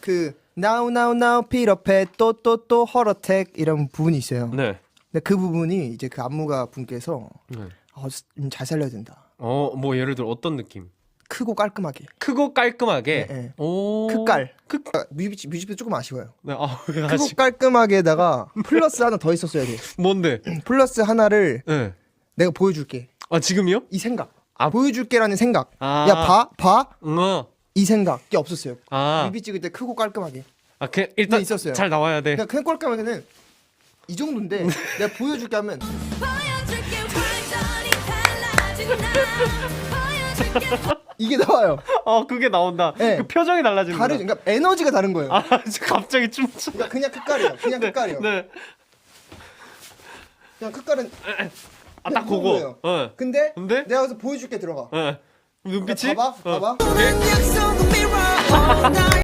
그 now now now 필업해 또또 또 허러텍 이런 부분이 있어요. 네. 근데 그 부분이 이제 그 안무가 분께서 네. 어, 음, 잘 살려야 된다. 어, 뭐 예를 들어 어떤 느낌? 크고 깔끔하게. 크고 깔끔하게. 네, 네. 오. 크깔. 크. 아, 뮤비 뮤직비디오 조금 아쉬워요. 네. 아, 왜 크고 아직 깔끔하게다가 플러스 하나 더 있었어야 돼. 뭔데? 플러스 하나를 네. 내가 보여줄게. 아, 지금이요? 이 생각. 아. 보여줄게라는 생각. 아. 야 봐, 봐. 응. 이 생각이 없었어요. 아. 뮤비 찍을 때 크고 깔끔하게. 아, 그 일단 네, 있었어요. 잘 나와야 돼. 그냥 그냥 깔끔하게는 이 정도인데 내가 보여줄게 하면 보여줄게 완전히 달라진 나 보여줄게 이게 나와요. 어, 그게 나온다. 네. 그 표정이 달라지는 다르, 거. 그러니까 에너지가 다른 거예요. 아, 갑자기 춤춰. 그러니까 그냥 끝깔이에요. 그냥 끝깔이에요. 네. 그냥 끝깔은 아, 딱 그냥 그거. 어. 근데, 근데? 내가 여기서 보여줄게 들어가. 어. 눈빛이 봐봐, 어. 봐봐. 오케이.